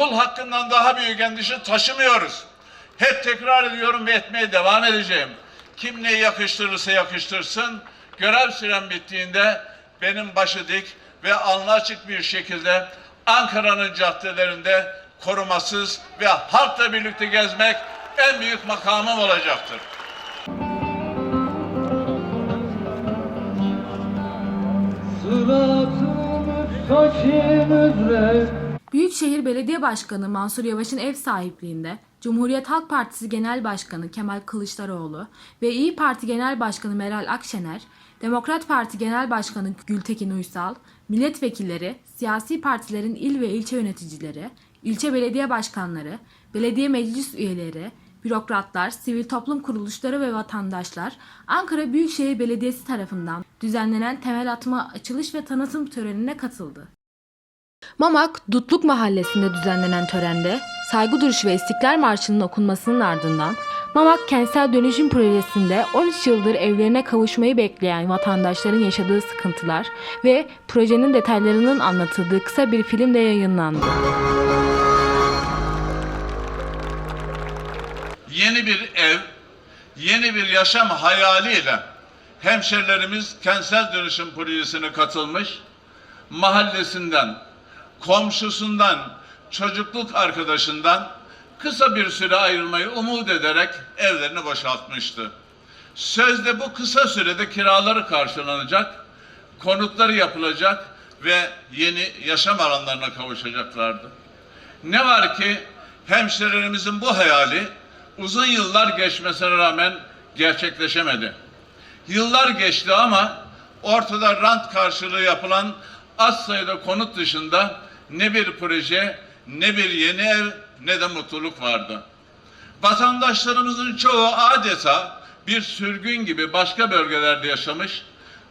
kul hakkından daha büyük endişe taşımıyoruz. Hep tekrar ediyorum ve etmeye devam edeceğim. Kim neyi yakıştırırsa yakıştırsın, görev süren bittiğinde benim başı dik ve alnı açık bir şekilde Ankara'nın caddelerinde korumasız ve halkla birlikte gezmek en büyük makamım olacaktır. Büyükşehir Belediye Başkanı Mansur Yavaş'ın ev sahipliğinde Cumhuriyet Halk Partisi Genel Başkanı Kemal Kılıçdaroğlu ve İyi Parti Genel Başkanı Meral Akşener, Demokrat Parti Genel Başkanı Gültekin Uysal, milletvekilleri, siyasi partilerin il ve ilçe yöneticileri, ilçe belediye başkanları, belediye meclis üyeleri, bürokratlar, sivil toplum kuruluşları ve vatandaşlar Ankara Büyükşehir Belediyesi tarafından düzenlenen temel atma açılış ve tanıtım törenine katıldı. Mamak, Dutluk Mahallesi'nde düzenlenen törende saygı duruşu ve İstiklal Marşı'nın okunmasının ardından Mamak Kentsel Dönüşüm Projesi'nde 13 yıldır evlerine kavuşmayı bekleyen vatandaşların yaşadığı sıkıntılar ve projenin detaylarının anlatıldığı kısa bir film de yayınlandı. yeni bir ev, yeni bir yaşam hayaliyle hemşerilerimiz kentsel dönüşüm projesine katılmış, mahallesinden, komşusundan, çocukluk arkadaşından kısa bir süre ayrılmayı umut ederek evlerini boşaltmıştı. Sözde bu kısa sürede kiraları karşılanacak, konutları yapılacak ve yeni yaşam alanlarına kavuşacaklardı. Ne var ki hemşerilerimizin bu hayali uzun yıllar geçmesine rağmen gerçekleşemedi. Yıllar geçti ama ortada rant karşılığı yapılan az sayıda konut dışında ne bir proje, ne bir yeni ev, ne de mutluluk vardı. Vatandaşlarımızın çoğu adeta bir sürgün gibi başka bölgelerde yaşamış,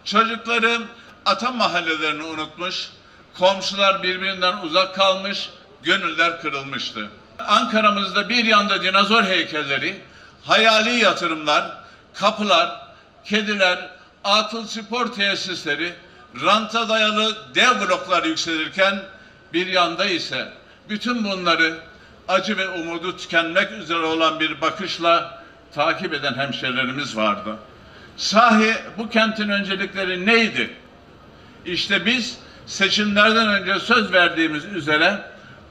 çocukları ata mahallelerini unutmuş, komşular birbirinden uzak kalmış, gönüller kırılmıştı. Ankara'mızda bir yanda dinozor heykelleri, hayali yatırımlar, kapılar, kediler, atıl spor tesisleri, ranta dayalı dev bloklar yükselirken bir yanda ise bütün bunları acı ve umudu tükenmek üzere olan bir bakışla takip eden hemşerilerimiz vardı. Sahi bu kentin öncelikleri neydi? İşte biz seçimlerden önce söz verdiğimiz üzere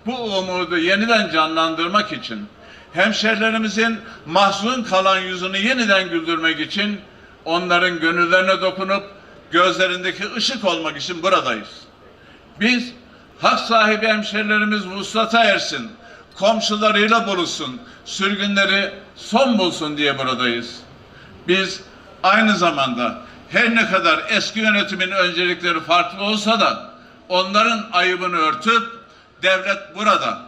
bu umudu yeniden canlandırmak için hemşerilerimizin mahzun kalan yüzünü yeniden güldürmek için onların gönüllerine dokunup gözlerindeki ışık olmak için buradayız. Biz hak sahibi hemşerilerimiz vuslata ersin, komşularıyla buluşsun, sürgünleri son bulsun diye buradayız. Biz aynı zamanda her ne kadar eski yönetimin öncelikleri farklı olsa da onların ayıbını örtüp devlet burada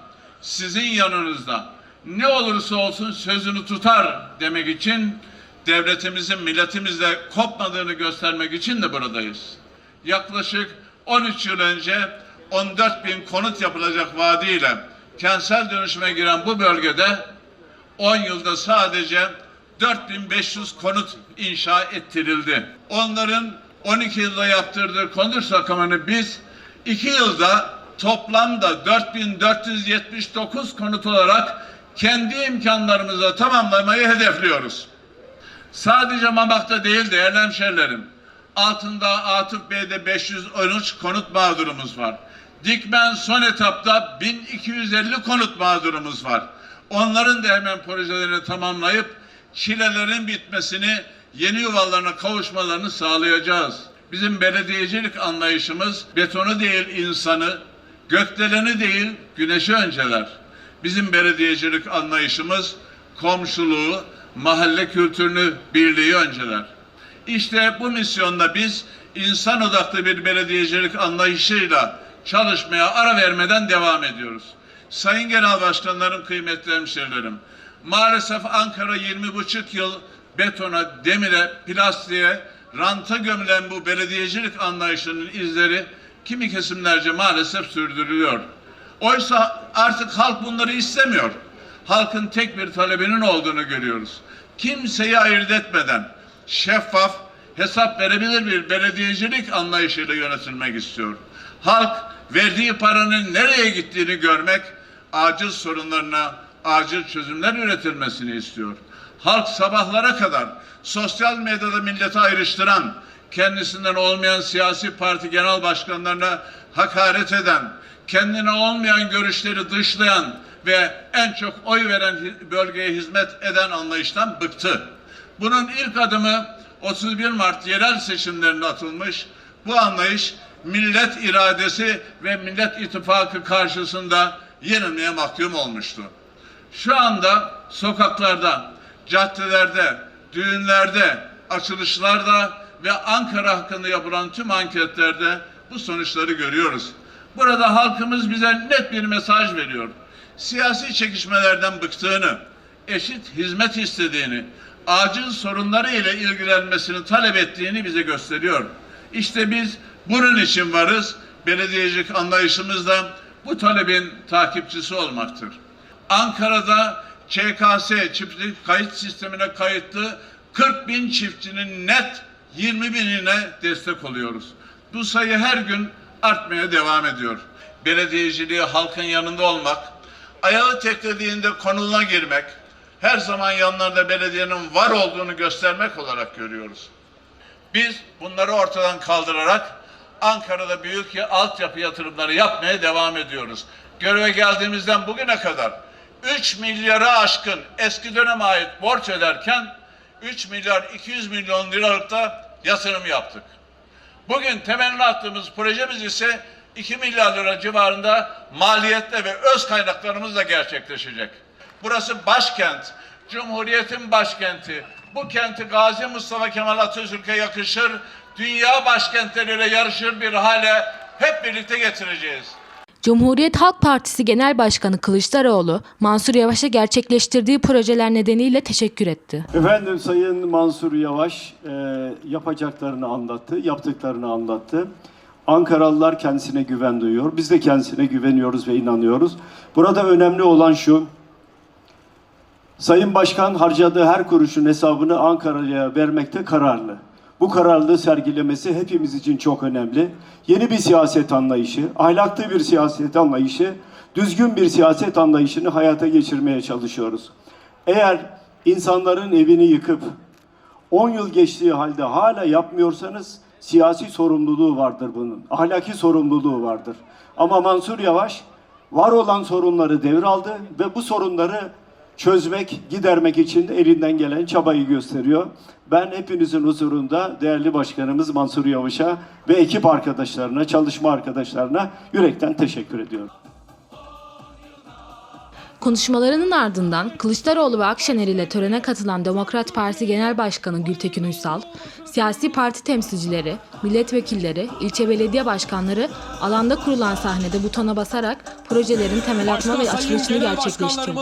sizin yanınızda ne olursa olsun sözünü tutar demek için devletimizin milletimizle kopmadığını göstermek için de buradayız. Yaklaşık 13 yıl önce 14 bin konut yapılacak vaadiyle kentsel dönüşüme giren bu bölgede 10 yılda sadece 4500 konut inşa ettirildi. Onların 12 yılda yaptırdığı konut rakamını biz 2 yılda toplamda 4479 konut olarak kendi imkanlarımızla tamamlamayı hedefliyoruz. Sadece Mamak'ta değil değerli hemşerilerim. Altında Atıf Bey'de 513 konut mağdurumuz var. Dikmen son etapta 1250 konut mağdurumuz var. Onların da hemen projelerini tamamlayıp çilelerin bitmesini, yeni yuvalarına kavuşmalarını sağlayacağız. Bizim belediyecilik anlayışımız betonu değil insanı, gökdeleni değil güneşi önceler. Bizim belediyecilik anlayışımız komşuluğu, mahalle kültürünü, birliği önceler. İşte bu misyonda biz insan odaklı bir belediyecilik anlayışıyla çalışmaya ara vermeden devam ediyoruz. Sayın Genel Başkanlarım, kıymetli hemşerilerim, maalesef Ankara 20 buçuk yıl betona, demire, plastiğe, ranta gömülen bu belediyecilik anlayışının izleri kimi kesimlerce maalesef sürdürülüyor. Oysa artık halk bunları istemiyor. Halkın tek bir talebinin olduğunu görüyoruz. Kimseyi ayırt etmeden şeffaf, hesap verebilir bir belediyecilik anlayışıyla yönetilmek istiyor. Halk verdiği paranın nereye gittiğini görmek, acil sorunlarına acil çözümler üretilmesini istiyor. Halk sabahlara kadar sosyal medyada milleti ayrıştıran, kendisinden olmayan siyasi parti genel başkanlarına hakaret eden, kendine olmayan görüşleri dışlayan ve en çok oy veren bölgeye hizmet eden anlayıştan bıktı. Bunun ilk adımı 31 Mart yerel seçimlerinde atılmış. Bu anlayış millet iradesi ve millet ittifakı karşısında yenilmeye mahkum olmuştu. Şu anda sokaklarda, caddelerde, düğünlerde, açılışlarda ve Ankara hakkında yapılan tüm anketlerde bu sonuçları görüyoruz. Burada halkımız bize net bir mesaj veriyor. Siyasi çekişmelerden bıktığını, eşit hizmet istediğini, acil sorunları ile ilgilenmesini talep ettiğini bize gösteriyor. İşte biz bunun için varız. Belediyecilik anlayışımız da bu talebin takipçisi olmaktır. Ankara'da ÇKS çiftlik kayıt sistemine kayıtlı 40 bin çiftçinin net 20 binine destek oluyoruz. Bu sayı her gün artmaya devam ediyor. Belediyeciliği halkın yanında olmak, ayağı teklediğinde konuluna girmek, her zaman yanlarında belediyenin var olduğunu göstermek olarak görüyoruz. Biz bunları ortadan kaldırarak Ankara'da büyük ya- altyapı yatırımları yapmaya devam ediyoruz. Göreve geldiğimizden bugüne kadar 3 milyara aşkın eski döneme ait borç öderken 3 milyar 200 milyon liralık da yatırım yaptık. Bugün temelini attığımız projemiz ise 2 milyar lira civarında maliyetle ve öz kaynaklarımızla gerçekleşecek. Burası başkent, Cumhuriyet'in başkenti. Bu kenti Gazi Mustafa Kemal Atatürk'e yakışır, dünya başkentleriyle yarışır bir hale hep birlikte getireceğiz. Cumhuriyet Halk Partisi Genel Başkanı Kılıçdaroğlu, Mansur Yavaş'a gerçekleştirdiği projeler nedeniyle teşekkür etti. Efendim Sayın Mansur Yavaş e, yapacaklarını anlattı, yaptıklarını anlattı. Ankaralılar kendisine güven duyuyor. Biz de kendisine güveniyoruz ve inanıyoruz. Burada önemli olan şu. Sayın Başkan harcadığı her kuruşun hesabını Ankara'ya vermekte kararlı. Bu kararlılığı sergilemesi hepimiz için çok önemli. Yeni bir siyaset anlayışı, ahlaklı bir siyaset anlayışı, düzgün bir siyaset anlayışını hayata geçirmeye çalışıyoruz. Eğer insanların evini yıkıp 10 yıl geçtiği halde hala yapmıyorsanız siyasi sorumluluğu vardır bunun. Ahlaki sorumluluğu vardır. Ama Mansur Yavaş var olan sorunları devraldı ve bu sorunları çözmek, gidermek için de elinden gelen çabayı gösteriyor. Ben hepinizin huzurunda değerli başkanımız Mansur Yavaş'a ve ekip arkadaşlarına, çalışma arkadaşlarına yürekten teşekkür ediyorum. Konuşmalarının ardından Kılıçdaroğlu ve Akşener ile törene katılan Demokrat Parti Genel Başkanı Gültekin Uysal, siyasi parti temsilcileri, milletvekilleri, ilçe belediye başkanları alanda kurulan sahnede butona basarak projelerin temel atma ve açılışını gerçekleştirdi.